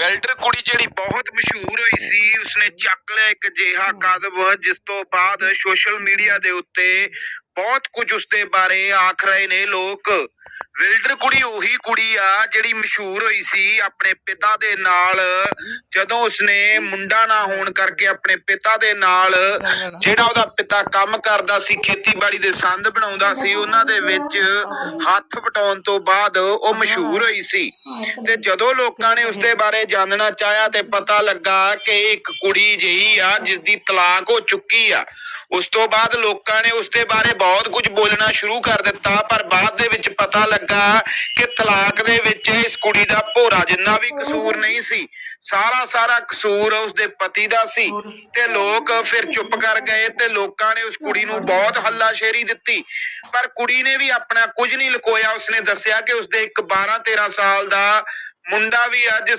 Welder ਕੁੜੀ ਜਿਹੜੀ ਬਹੁਤ ਮਸ਼ਹੂਰ ਹੋਈ ਸੀ ਉਸਨੇ ਚੱਕ ਲਿਆ ਇੱਕ ਅਜਿਹਾ ਕਦਮ ਜਿਸ ਤੋਂ ਬਾਅਦ ਸੋਸ਼ਲ ਮੀਡੀਆ ਦੇ ਉੱਤੇ ਬਹੁਤ ਕੁਝ ਉਸਦੇ ਬਾਰੇ ਆਖ ਰਹੇ ਨੇ ਲੋਕ। ਵੈਲਡਰ ਕੁੜੀ ਉਹੀ ਕੁੜੀ ਆ ਜਿਹੜੀ ਮਸ਼ਹੂਰ ਹੋਈ ਸੀ ਆਪਣੇ ਪਿਤਾ ਦੇ ਨਾਲ। ਜਦੋਂ ਉਸਨੇ ਮੁੰਡਾ ਨਾ ਹੋਣ ਕਰਕੇ ਆਪਣੇ ਪਿਤਾ ਦੇ ਨਾਲ ਜਿਹੜਾ ਉਹਦਾ ਪਿਤਾ ਕੰਮ ਕਰਦਾ ਸੀ, ਖੇਤੀਬਾੜੀ ਦੇ ਸੰਦ ਬਣਾਉਂਦਾ ਸੀ, ਉਹਨਾਂ ਦੇ ਵਿੱਚ ਹੱਥ ਵਟਾਉਣ ਤੋਂ ਬਾਅਦ ਉਹ ਮਸ਼ਹੂਰ ਹੋਈ ਸੀ। ਤੇ ਜਦੋਂ ਲੋਕਾਂ ਨੇ ਉਸਦੇ ਬਾਰੇ ਜਾਣਨਾ ਚਾਹਿਆ ਤੇ ਪਤਾ ਲੱਗਾ ਕਿ ਇੱਕ ਕੁੜੀ ਜਿਹੀ ਆ ਜਿਸ ਦੀ ਤਲਾਕ ਹੋ ਚੁੱਕੀ ਆ। ਉਸ ਤੋਂ ਬਾਅਦ ਲੋਕਾਂ ਨੇ ਉਸਦੇ ਬਾਰੇ ਬਹੁਤ ਕੁਝ ਬੋਲਣਾ ਸ਼ੁਰੂ ਕਰ ਦਿੱਤਾ, ਪਰ ਬਾਅਦ ਦੇ ਵਿੱਚ ਪਤਾ ਲੱਗਾ ਕਿ ਤਲਾਕ ਦੇ ਵਿੱਚ ਇਸ ਕੁੜੀ ਦਾ ਭੋਰਾ ਜਿੰਨਾ ਵੀ ਕਸੂਰ ਨਹੀਂ ਸੀ, ਸਾਰਾ ਸਾਰਾ ਕਸੂਰ ਉਸਦੇ ਪਤੀ ਦਾ ਸੀ ਤੇ ਲੋਕ ਫਿਰ ਚੁੱਪ ਕਰ ਗਏ ਤੇ ਲੋਕਾਂ ਨੇ ਉਸ ਕੁੜੀ ਨੂੰ ਬਹੁਤ ਹੱਲਾਸ਼ੇਰੀ ਦਿੱਤੀ। ਪਰ ਕੁੜੀ ਨੇ ਵੀ ਆਪਣਾ ਕੁਝ ਨਹੀਂ ਲੁਕੋਇਆ, ਉਸਨੇ ਦੱਸਿਆ ਕਿ ਉਸਦੇ ਇੱਕ 12 13 ਸਾਲ ਦਾ ਮੁੰਡਾ ਵੀ ਆ, ਜਿਸ